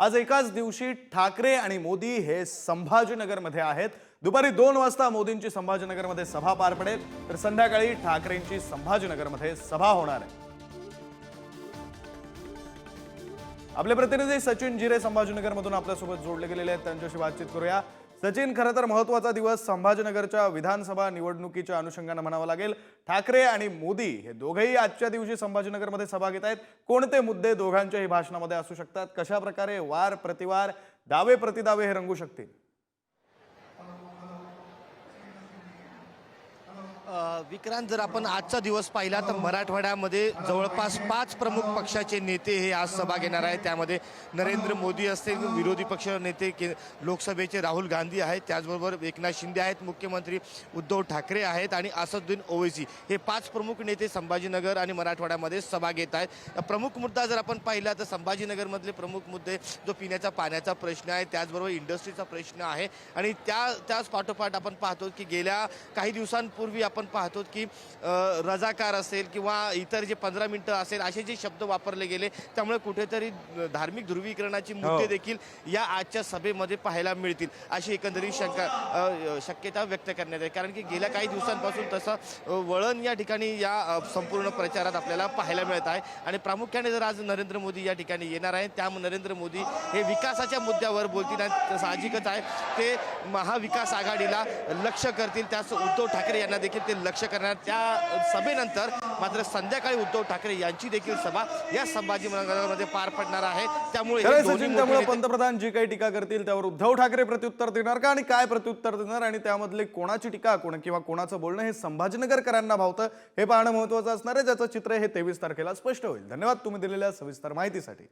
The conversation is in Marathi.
आज एकाच दिवशी ठाकरे आणि मोदी हे संभाजीनगरमध्ये आहेत. दुपारी दोन वाजता मोदींची संभाजीनगरमध्ये सभा पार पडेल. तर संध्याकाळी ठाकरेंची संभाजीनगरमध्ये सभा होणार आहे. आपले प्रतिनिधी सचिन जिरे संभाजीनगरमधून आपल्यासोबत जोडले गेलेले आहेत. त्यांच्याशी बातचीत करूया. सचिन खरं तर महत्त्वाचा दिवस संभाजीनगरच्या विधानसभा निवडणुकीच्या अनुषंगानं म्हणावं लागेल. ठाकरे आणि मोदी हे दोघेही आजच्या दिवशी संभाजीनगरमध्ये सभा घेत आहेत. कोणते मुद्दे दोघांच्याही भाषणामध्ये असू शकतात? कशा प्रकारे वार प्रतिवार दावे प्रतिदावे हे रंगू शकतील? विक्रांत जर आपण आजचा दिवस पाहिला तर मराठवाड्यामध्ये जवळपास पाच प्रमुख पक्षाचे नेते हे आज सभा घेणार आहेत. त्यामध्ये नरेंद्र मोदी असतील विरोधी पक्ष नेते के लोकसभेचे राहुल गांधी आहेत त्याचबरोबर एकनाथ शिंदे आहेत मुख्यमंत्री उद्धव ठाकरे आहेत आणि असदुद्दीन ओवेसी हे पाच प्रमुख नेते संभाजीनगर आणि मराठवाड्यामध्ये सभा घेत आहेत. प्रमुख मुद्दा जर आपण पाहिला तर संभाजीनगरमधले प्रमुख मुद्दे जो पिण्याचा पाण्याचा प्रश्न आहे त्याचबरोबर इंडस्ट्रीचा प्रश्न आहे. आणि त्या त्याच पाठोपाठ आपण पाहतो की गेल्या काही दिवसांपूर्वी आपण पाहतो की अ, रजाकार असेल किंवा इतर जे पंधरा मिनिटं असेल असे जे शब्द वापरले गेले त्यामुळे कुठेतरी धार्मिक ध्रुवीकरणाची मुद्दे देखील या आजच्या सभेमध्ये पाहायला मिळतील अशी एकंदरीत शंका शक्यता व्यक्त करण्यात आहे. कारण की गेल्या काही दिवसांपासून तसं वळण या ठिकाणी या संपूर्ण प्रचारात आपल्याला पाहायला मिळत आहे. आणि प्रामुख्याने जर आज नरेंद्र मोदी या ठिकाणी येणार आहेत त्यामुळे नरेंद्र मोदी हे विकासाच्या मुद्द्यावर बोलतील आणि साहजिकच आहे. ते महाविकास आघाडीला लक्ष करतील. त्याच उद्धव ठाकरे यांना देखील ते लक्ष करणार त्या सभेनंतर मात्र संध्याकाळी उद्धव ठाकरे यांची देखील सभा या संभाजीनगरमध्ये पार पडणार आहे. त्यामुळे पंतप्रधान जी काही टीका करतील त्यावर उद्धव ठाकरे प्रत्युत्तर देणार का आणि काय प्रत्युत्तर देणार? आणि त्यामधले कोणाची टीका कोण किंवा कोणाचं बोलणं हे संभाजीनगरकरांना भावतं हे पाहणं महत्वाचं असणार आहे. ज्याचं चित्र हे तेवीस तारखेला स्पष्ट होईल. धन्यवाद तुम्ही दिलेल्या सविस्तर माहितीसाठी.